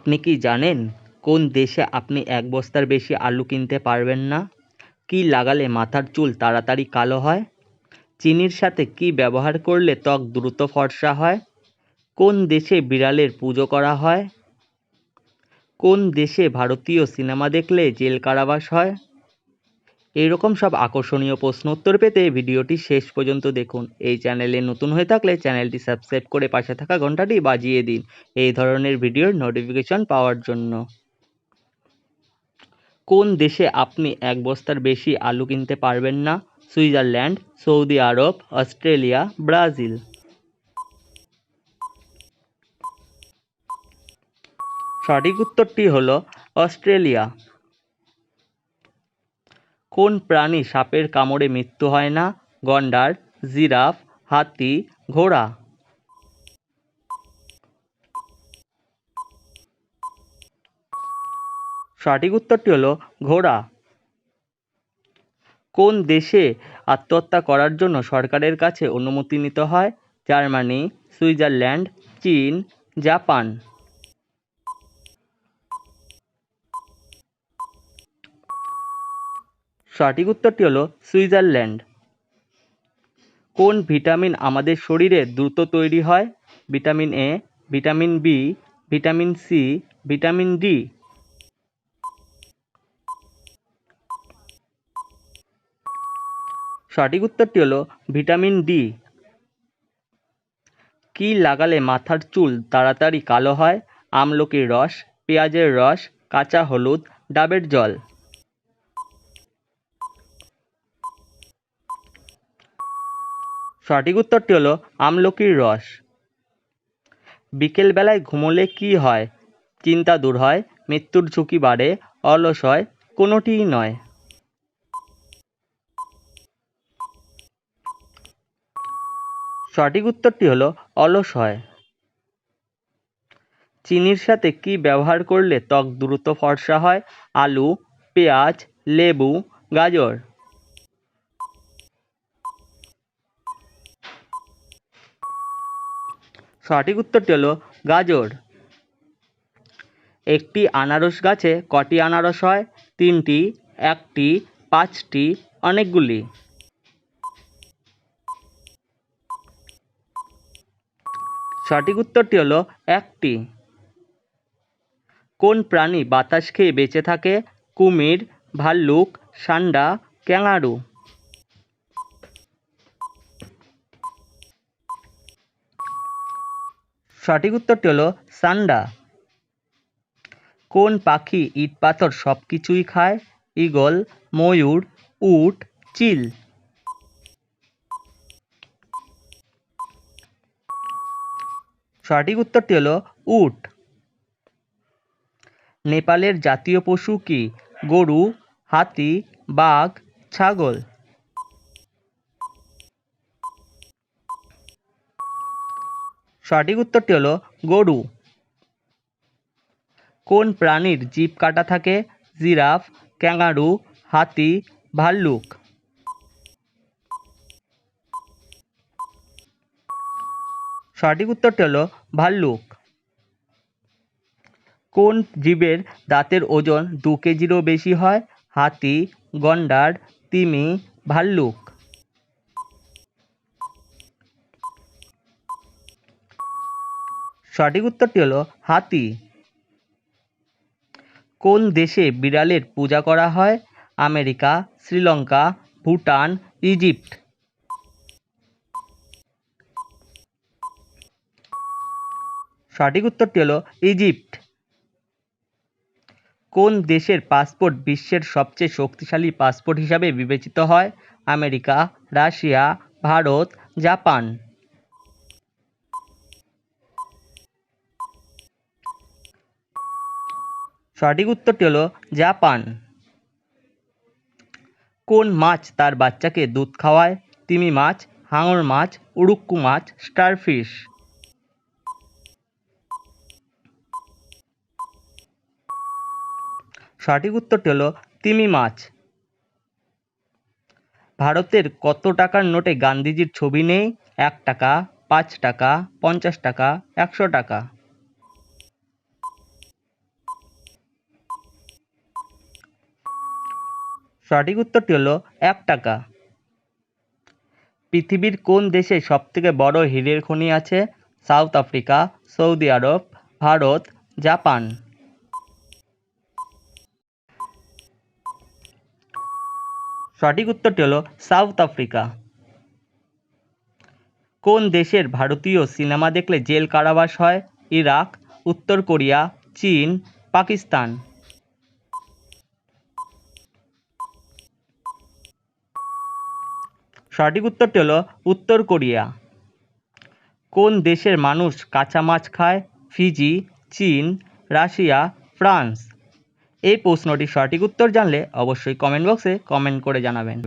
আপনি কি জানেন কোন দেশে আপনি এক বস্তার বেশি আলু কিনতে পারবেন না? কী লাগালে মাথার চুল তাড়াতাড়ি কালো হয়? চিনির সাথে কি ব্যবহার করলে ত্বক দ্রুত ফর্সা হয়? কোন দেশে বিড়ালের পুজো করা হয়? কোন দেশে ভারতীয় সিনেমা দেখলে জেল কারাবাস হয়? এইরকম সব আকর্ষণীয় প্রশ্ন উত্তর পেতে ভিডিওটি শেষ পর্যন্ত দেখুন। এই চ্যানেলে নতুন হয়ে থাকলে চ্যানেলটি সাবস্ক্রাইব করে পাশে থাকা ঘন্টাটি বাজিয়ে দিন। এই ধরনের ভিডিওর নোটিফিকেশন পাওয়ার জন্য। কোন দেশে আপনি এক বস্তার বেশি আলু কিনতে পারবেন না? Switzerland, Saudi Arab, Australia, Brazil. সঠিক উত্তরটি হলো অস্ট্রেলিয়া। কোন প্রাণী সাপের কামড়ে মৃত্যু হয় না? গন্ডার, জিরাফ, হাতি, ঘোড়া। সঠিক উত্তরটি হলো ঘোড়া। কোন দেশে আত্মহত্যা করার জন্য সরকারের কাছে অনুমতি নিতে হয়? জার্মানি, সুইজারল্যান্ড, চীন, জাপান। সঠিক উত্তরটি হলো সুইজারল্যান্ড। কোন ভিটামিন আমাদের শরীরে দ্রুত তৈরি হয়? Vitamin A, vitamin B, vitamin C, vitamin D. সঠিক উত্তরটি হলো ভিটামিন ডি। কী লাগালে মাথার চুল তাড়াতাড়ি কালো হয়? আমলকির রস, পেঁয়াজের রস, কাঁচা হলুদ, ডাবের জল। সঠিক উত্তরটি হলো আমলকির রস। বিকেলবেলায় ঘুমোলে কি হয়? চিন্তা দূর হয়, মৃত্যুর ঝুঁকি বাড়ে, অলস হয়, কোনোটিই নয়। সঠিক উত্তরটি হলো অলস হয়। চিনির সাথে কি ব্যবহার করলে ত্বক দ্রুত ফর্সা হয়? আলু, পেঁয়াজ, লেবু, গাজর। সঠিক উত্তরটি হলো গাজর। একটি আনারস গাছে কটি আনারস হয়? তিনটি, একটি, পাঁচটি, অনেকগুলি। সঠিক উত্তরটি হলো একটি। কোন প্রাণী বাতাস খেয়ে বেঁচে থাকে? কুমির, ভাল্লুক, সান্ডা, ক্যাঙারু। সঠিক উত্তরটি হলো সান্ডা। কোন পাখি, ইট, পাথর সব কিছুই খায়? ঈগল, ময়ূর, উট, চিল। সঠিক উত্তরটি হলো উট। নেপালের জাতীয় পশু কি? গরু, হাতি, বাঘ, ছাগল। সঠিক উত্তরটি হলো গরু। কোন প্রাণীর জিভ কাটা থাকে? জিরাফ, ক্যাঙ্গারু, হাতি, ভাল্লুক। সঠিক উত্তরটি হলো ভাল্লুক। কোন জীবের দাঁতের ওজন দু কেজিরও বেশি হয়? হাতি, গন্ডার, তিমি, ভাল্লুক। সঠিক উত্তরটি হলো হাতি। কোন দেশে বিড়ালের পূজা করা হয় আমেরিকা, শ্রীলঙ্কা, ভুটান, ইজিপ্ট। সঠিক উত্তরটি হলো ইজিপ্ট। কোন দেশের পাসপোর্ট বিশ্বের সবচেয়ে শক্তিশালী পাসপোর্ট হিসাবে বিবেচিত হয় আমেরিকা, রাশিয়া, ভারত, জাপান। সঠিক উত্তরটি হলো জাপান। কোন মাছ তার বাচ্চাকে দুধ খাওয়ায়? তিমি মাছ, হাঙর মাছ, উড়ুক্কু মাছ, স্টারফিশ। সঠিক উত্তরটি হলো তিমি মাছ। ভারতের কত টাকার নোটে গান্ধীজির ছবি নেই? এক টাকা, পাঁচ টাকা, পঞ্চাশ টাকা, একশো টাকা। সঠিক উত্তরটি হলো এক টাকা। পৃথিবীর কোন দেশে সবথেকে বড় হীরের খনি আছে? South Africa, Saudi Arab, Bharat, Japan. সঠিক উত্তরটি হলো সাউথ আফ্রিকা। কোন দেশের ভারতীয় সিনেমা দেখলে জেল কারাবাস হয়? ইরাক, উত্তর কোরিয়া, চীন, পাকিস্তান। সঠিক উত্তরটি হলো উত্তর কোরিয়া। কোন দেশের মানুষ কাঁচা মাছ খায়? ফিজি, চীন, রাশিয়া, ফ্রান্স। এই প্রশ্নটির সঠিক উত্তর জানলে অবশ্যই কমেন্ট বক্সে কমেন্ট করে জানাবেন।